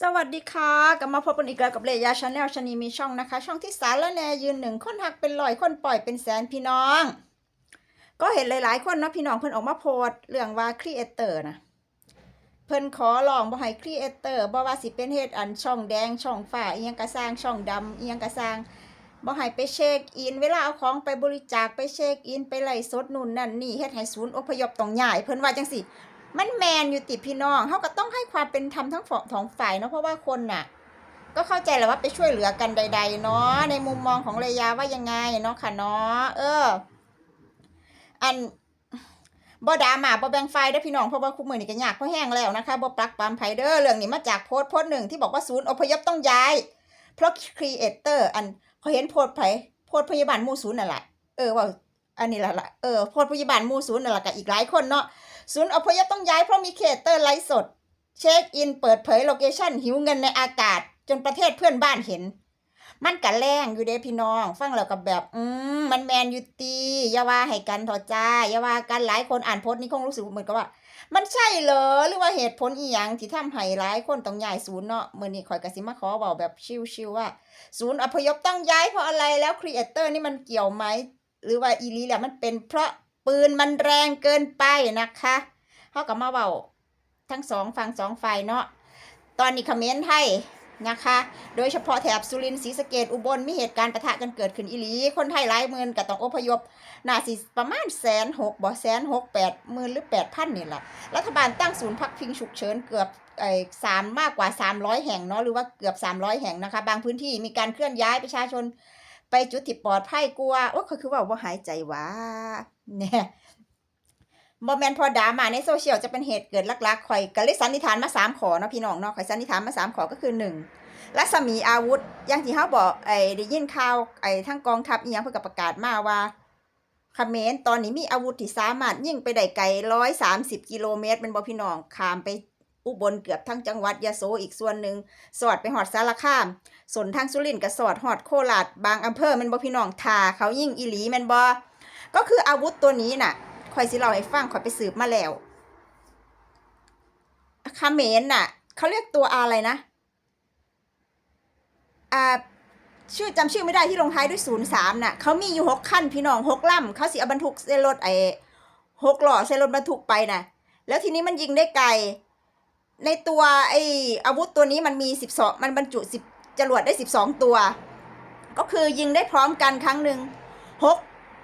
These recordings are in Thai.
สวัสดีค่ะกลับมาพบกันอีกแล้วกับเลยาชาแนลชนีมีช่องนะคะ ช่องที่สารและแนยืนหนึ่งคนหักเป็นลอยคนปล่อยเป็นแสนพี่น้อง ก็เห็นหลายๆ คนเนาะพี่น้องเพิ่นออกมาโพสต์เรื่องว่าครีเอเตอร์นะเพิ่นขอลองบ่ให้ครีเอเตอร์บ่ว่าสิเป็นเฮ็ดอันช่องแดงช่องฟ้าเอียงกระสร้างช่องดำอียงกระสร้างบ่ให้ไปเช็คอิน เวลาเอาของไปบริจาคไปเช็คอินไปไล่สดนู่นนั่นนี่เฮ็ดให้ศูนย์อพยพต้องย้ายเพิ่นว่าจังซี่ มันแมนอยู่ติพี่น้องเขาก็ต้องให้ความเป็นธรรมทั้งสองฝ่ายเนาะเพราะว่าคนน่ะ ก็เข้าใจแหละว่าไปช่วยเหลือกันใด ๆ เนาะในมุมมองของเลยาว่ายังไงเนาะค่ะเนาะเออ อันบ่ดามาบ่แบ่งไฟเด้พี่น้องเพราะว่าคู่มือนี่ก็ยากเพราะแห้งแล้วนะคะบ่ปลักปามไผเด้อเรื่องนี้มาจากโพสต์โพสต์หนึ่งที่บอกว่าศูนย์อพยพต้องย้าย เพราะครีเอเตอร์อันเขาเห็นโพสต์ไผโพสต์พยาบาลมู่ศูนย์นั่นแหละเออว่าอันนี้ละละเออโพสต์พยาบาลมู่ศูนย์นั่นแหละกับอีกหลายคนเนาะ ศูนย์อพยพต้องย้ายเพราะมีเคเตอร์ไลฟ์สด เช็คอินเปิดเผยโลเคชั่นหิวเงินในอากาศ จนประเทศเพื่อนบ้านเห็น มันกะแรงอยู่เด้พี่น้อง ฟังแล้วกับแบบ อืมมันแมนอยูตีอย่าว่าให้กันเถอะจ้าอย่าว่ากันหลายคนอ่านโพสต์นี้คงรู้สึกเหมือนกับว่า มันใช่เหรอหรือว่าเหตุผลอีหยังที่ทำให้หลายคนต้องย้ายศูนย์เนาะเมื้อนี้ข่อยก็สิมาขอเว้าแบบชิวๆว่า ศูนย์อพยพต้องย้ายเพราะอะไรแล้วครีเอเตอร์นี่มันเกี่ยวไหมหรือว่าอีลีแหละมันเป็นเพราะ ปืนมันแรงเกินไปนะคะเขากับมาเบาทั้งสองฝั่งสองฝ่ายเนาะตอนนี้เขมรไทยนะคะ โดยเฉพาะแถบสุรินทร์ศรีสะเกดอุบลมีเหตุการณ์ปะทะกันเกิดขึ้นอีหลี คนไทยหลายหมื่นก็ต้องอพยพน่าสิประมาณแสนหกบ่แสนหกแปดหมื่นหรือแปดพันนี่แหละรัฐบาลตั้งศูนย์พักพิงฉุกเฉินเกือบไอ้สามมากกว่าสามร้อยแห่งเนาะหรือว่าเกือบสามร้อยแห่งนะคะ บางพื้นที่มีการเคลื่อนย้ายประชาชน ไปจุดที่ปลอดภัยกลัวโอ้เขาคือว่าว่าหายใจว่าเนี่ยบอแมนพอดามาในโซเชียลจะเป็นเหตุเกิดลักๆข่อยก็เลยสันนิษฐานมาสามขอเนาะพี่น้องเนาะข่อยสันนิษฐานมาสามขอก็คือหนึ่งรัศมีอาวุธอย่างที่เขาบอกไอ้ได้ยินข่าวไอ้ทั้งกองทัพอีหยังเพิ่นก็ประกาศมาว่าเขมรตอนนี้มีอาวุธที่สามารถยิงไปได้ไกลร้อยสามสิบกิโลเมตรเป็นบ่พี่น้องขามไป อุบลเกือบทั้งจังหวัดยะโสอีกส่วนหนึ่งสอดไปหอดสารคาม ส่วนทางสุรินทร์ก็สอดหอดโคราชบางอำเภอมันบ่พี่น้องทาเขายิงอีหลีมันบ่ก็คืออาวุธตัวนี้น่ะขอยสิเล่าให้ฟังขอยไปสืบมาแล้วคาเขมรน่ะเขาเรียกตัวอะไรนะอ่าชื่อจำชื่อไม่ได้ที่ลงท้ายด้วยศูนย์สามน่ะเขามีอยู่หกขั้นพี่น้องหกล่ำเขาสิเอาบรรทุกเส้นรถไอ้หกหล้อเส้นรถบรรทุกไปน่ะ แล้วทีนี้มันยิงได้ไกล ในตัวไอ้อาวุธตัวนี้มันมีสิบสองมันบรรจุสิบจรวดได้สิบสองตัว ก็คือยิงได้พร้อมกันครั้งหนึ่งหก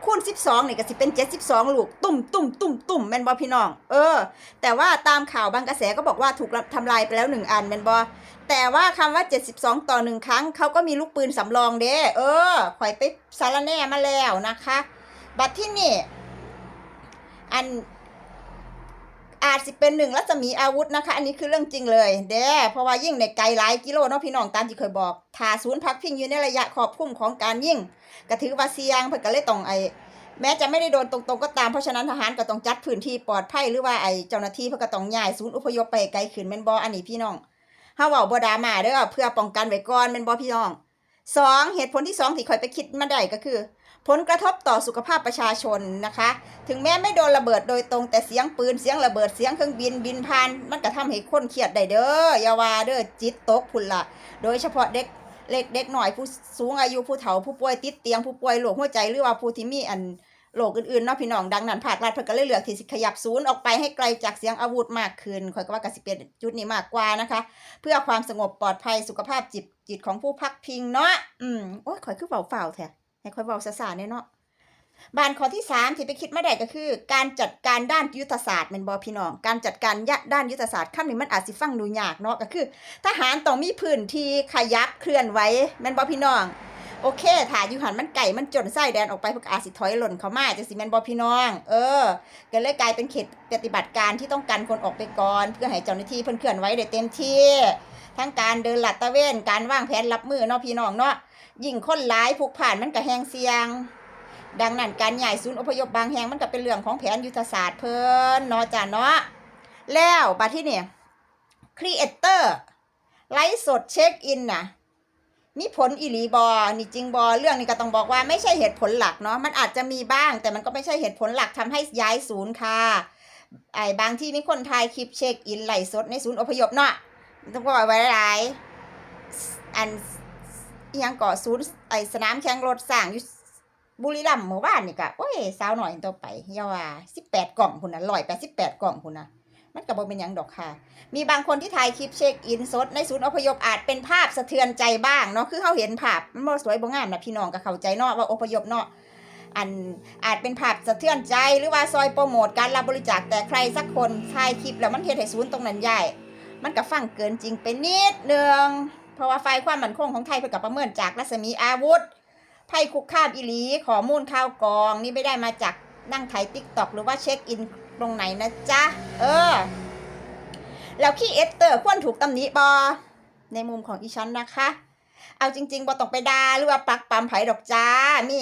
คูณ12นี่ก็สิเป็น72ลูกตุ่มตุ่มตุ่มตุ่มแมนบอพี่น้อง เออ แต่ว่าตามข่าวบางกระแสก็บอกว่าถูกทำลายไปแล้วหนึ่งอันแมนบอแต่ว่าคำว่า 72 ต่อหนึ่งครั้งเขาก็มีลูกปืนสำรองเด้เออข่อยไปสารแน่มาแล้วนะคะ บัดที่นี่อัน อาจสิเป็นหนึ่งรัศมีอาวุธนะคะ อันนี้คือเรื่องจริงเลยเด้เพราะว่ายิ่งในไกลหลายกิโลเนาะพี่น้องตามที่เคยบอกถ้าศูนย์พักพิงอยู่ในระยะขอบคุ้มของการยิ่งก็ถือว่าเสียงเพิ่นก็เลยต้องไอแม้จะไม่ได้โดนตรงๆก็ตามเพราะฉะนั้นทหารก็ต้องจัดพื้นที่ปลอดภัยหรือว่าไอ้เจ้าหน้าที่เพิ่นก็ต้องย้ายศูนย์อพยพไปไกลขึ้นแม่นบ่อันนี้พี่น้องเฮาเว้าบ่ดามาเด้อเพื่อป้องกันไว้ก่อนแม่นบ่พี่น้องสองเหตุผลที่สองที่ข่อยไปคิดมาได้ก็คือ ผลกระทบต่อสุขภาพประชาชนนะคะ ถึงแม้ไม่โดนระเบิดโดยตรงแต่เสียงปืนเสียงระเบิดเสียงเครื่องบินบินผ่าน มันก็ทำให้คนเครียดได้เด้ออย่าว่าเด้อจิตตกพุ่นละโดยเฉพาะเด็กเล็กเด็กหน่อยผู้สูงอายุผู้เฒ่าผู้ป่วยติดเตียงผู้ป่วยโรคหัวใจหรือว่าผู้ที่มีอันโรคอื่นๆเนาะพี่น้องดังนั้นภาครัฐเพิ่นก็เลยเลือกที่สิขยับศูนย์ออกไปให้ไกลจากเสียงอาวุธมากขึ้นข่อยก็ว่าก็สิเป็นจุดนี้มากกว่านะคะ เพื่อความสงบปลอดภัยสุขภาพจิตจิตของผู้พักพิงเนาะอืมโอ้ยข่อยคือเว้าเฝ่าแท้ ให้ค่อยเบาสาๆเนี่ยเนาะบานข้อที่สามที่ไปคิดไม่ได้ก็คือ การจัดการด้านยุทธศาสตร์แม่นบอพี่น้อง การจัดการยะด้านยุทธศาสตร์ขั้นี้มันอาจสิฟังดูยากเนาะก็คือ ทหารต้องมีพื้นที่ขยับเคลื่อนไหวแม่นบอพี่น้อง โอเคถ้าอยู่หันมันไก่มันจนไส้แดนออกไปพวกอาสิถอยหล่นเขามาจังสิแมนบ่พี่น้อง เออก็เลยกลายเป็นเขตปฏิบัติการที่ต้องกันคนออกไปก่อน เพื่อให้เจ้าหน้าที่เพิ่นเคลื่อนไหวได้เต็มที่ ทั้งการเดินหลาดตะเวนการวางแผนรับมือเนาะพี่น้องเนาะยิ่งคนหลายผูกผ่านมันก็แฮงเสียง ดังนั้นการใหญ่ศูนย์อพยพบางแห่งมันก็เป็นเรื่องของแผนยุทธศาสตร์เพิ่นเนาะจ้ะเนาะแล้วบัดที่นี่ครีเอเตอร์ไลฟ์สดเช็คอินน่ะ มีผลอีหลีบอนี่จริงบอเรื่องนี้ก็ต้องบอกว่าไม่ใช่เหตุผลหลักเนาะมันอาจจะมีบ้าง แต่มันก็ไม่ใช่เหตุผลหลักทำให้ย้ายศูนย์ค่ะไอ้บางที่มีคนถ่ายคลิปเช็คอินไหลสดในศูนย์อพยพเนาะต้องบอกไว้หลายอันยังก่อศูนย์ไอ้สนามแข่งรถสร้างอยู่บุรีรัมย์เมื่อวานนี่ก็โอ้ยสาวหน่อยตัวไปเยาว่าสิบแปดกล่องพุ่นะร้อยแปดสิบแปดกล่องพุ่นนะ มันก็บ่เป็นยังดอกค่ะ มีบางคนที่ถ่ายคลิปเช็คอินสดในศูนย์อพยพอาจเป็นภาพสะเทือนใจบ้างเนาะคือเขาเห็นภาพมันบ่สวยบ่งามนะพี่น้องก็เข้าใจเนาะว่าอพยพเนาะอันอาจเป็นภาพสะเทือนใจหรือว่าซอยโปรโมทการรับบริจาคแต่ใครสักคนถ่ายคลิปแล้วมันเฮ็ดให้ศูนย์ตรงนั้นใหญ่มันก็ฟังเกินจริงไปนิดนึงเพราะว่าฝ่ายความมั่นคงของไทยเพื่อกับประเมินจากรัศมีอาวุธภัยคุกคามอิหลีขอมูลข่าวกอง นี่ไม่ได้มาจากนั่งไถติ๊กตอกหรือว่าเช็คอิน ตรงไหนนะจ๊ะ เออ แล้วขี้เอสเตอร์ควรถูกตำหนิบอในมุมของอีฉันนะคะ เอาจริงๆบอต้องไปด่าหรือว่าปักปามไผดอกจ้ามี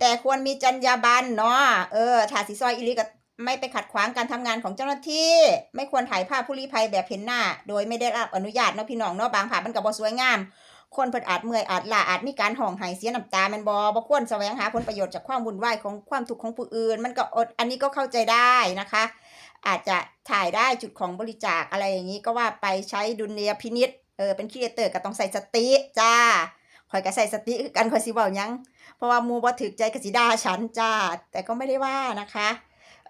แต่ควรมีจรรยาบรรณเนาะ เออถาสีซอยอิลีก็ไม่ไปขัดขวางการทำงานของเจ้าหน้าที่ ไม่ควรถ่ายภาพผู้ลี้ภัยแบบเห็นหน้า โดยไม่ได้รับอนุญาตเนาะพี่น้องเนาะบางภาพมันก็บ่สวยงาม คนเพิ่นอาจเมื่อยอาจล้าอาจมีการห่องไห้เสียน้ำตาแมันบ่บ่ควรแสวงหาผลประโยชน์จากความวุ่นวายของความทุกข์ของผู้อื่น มันก็อดอันนี้ก็เข้าใจได้นะคะ อาจจะถ่ายได้จุดของบริจาคอะไรอย่างนี้ก็ว่าไปใช้ดุลยพินิษเออเป็นครีเอเตอร์ก็ต้องใส่สติจ้าคอยก็ใส่สติกันคอยสิเว้ายัง เพราะว่ามูบ่ถึกใจกสิดาฉันจ้า แต่ก็ไม่ได้ว่านะคะ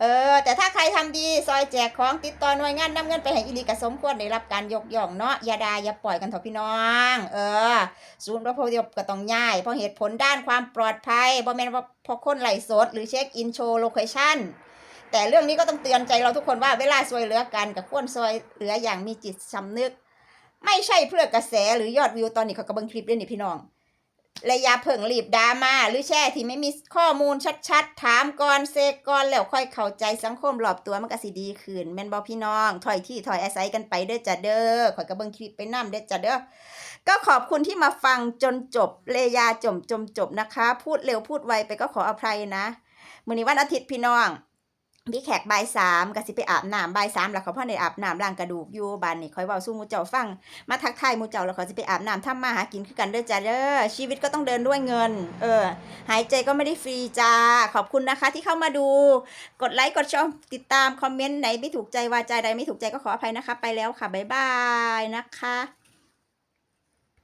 เออ แต่ถ้าใครทำดีซอยแจกของติดต่อหน่วยงานนำเงินไปให้อีหลีก็สมควรได้รับการยกย่องเนาะอย่าดาอย่าปล่อยกันเถอะพี่น้อง เออศูนย์รพยพก็ต้องย้ายเพราะเหตุผลด้านความปลอดภัยบ่แม่นว่าพอคนไหลสด หรือเช็คอินโชว์โลเคชั่นแต่เรื่องนี้ก็ต้องเตือนใจเราทุกคนว่าเวลาช่วยเหลือกันกับควรช่วยเหลืออย่างมีจิตสำนึก ไม่ใช่เพื่อกระแสหรือยอดวิวตอนนี้เขากำลังคลิปเล่นนี่พี่น้อง ระยะเพิ่งรีบดราม่าหรือแช่ที่ไม่มีข้อมูลชัดๆ ถามก่อนเซกก่อนแล้วค่อยเข้าใจสังคมรอบตัวมันก็สิดีขึ้นแม่นบอพี่น้องถอยที่ถอยอาศัยกันไปเด้อจ้ะเด้อข่อยกระเบิงคลิปไปนํเด้อจ้ะเด้อก็ขอบคุณที่มาฟังจนจบเลยาจมจมจบนะคะ พูดเร็วพูดไวไปก็ขออภัยนะมื้อนี้วันอาทิตย์พี่น้อง พี่แขกบ่ายสามก็สิไปอาบน้ำบ่ายสามแล้วเขาพ่อในอาบน้ำล้างกระดูกอยู่บ้านนี่คอยเว้าสู้มูเจ้าฟัง มาทักทายมูเจ้าแล้วเขาสิไปอาบน้ำทำมาหากินคือกันเด้อจ้าเด้อชีวิตก็ต้องเดินด้วยเงิน เออ หายใจก็ไม่ได้ฟรีจ้า ขอบคุณนะคะที่เข้ามาดู กดไลค์กดชมติดตามคอมเมนต์ไหนไม่ถูกใจวาจาใดไม่ถูกใจก็ขออภัยนะคะ ไปแล้วค่ะบ๊ายบายนะคะ